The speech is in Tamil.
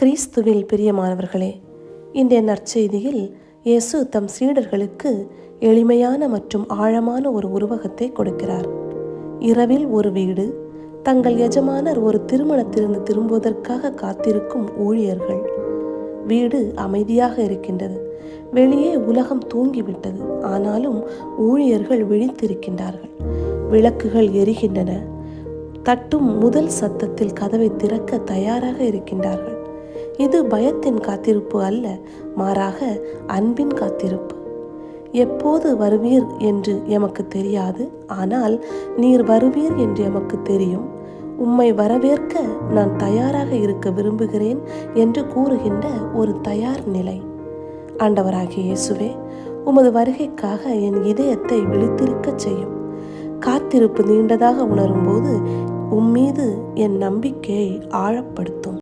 கிறிஸ்துவில் பிரியமானவர்களே இன்றைய நற்செய்தியில் இயேசு தம் சீடர்களுக்கு எளிமையான மற்றும் ஆழமான ஒரு உருவகத்தை கொடுக்கிறார். இரவில் ஒரு வீடு தங்கள் எஜமானர் ஒரு திருமணத்திலிருந்து திரும்புவதற்காக காத்திருக்கும் ஊழியர்கள். வீடு அமைதியாக இருக்கின்றது வெளியே உலகம் தூங்கிவிட்டது ஆனாலும் ஊழியர்கள் விழித்திருக்கின்றார்கள். விளக்குகள் எரிகின்றன தட்டும் முதல் சத்தத்தில் கதவை திறக்க தயாராக இருக்கின்றார்கள். இது பயத்தின் காத்திருப்பு அல்ல மாறாக அன்பின் காத்திருப்பு. எப்போது வருவீர் என்று எமக்கு தெரியாது ஆனால் நீர் வருவீர் என்று எமக்கு தெரியும். உம்மை வரவேற்க நான் தயாராக இருக்க விரும்புகிறேன் என்று கூறுகின்ற ஒரு தயார் நிலை. ஆண்டவராகிய இயேசுவே உமது வருகைக்காக என் இதயத்தை விழித்திருக்கச் செய்யும். காத்திருப்பு நீண்டதாக உணரும்போது உம்மீது என் நம்பிக்கையை ஆழப்படுத்தும்.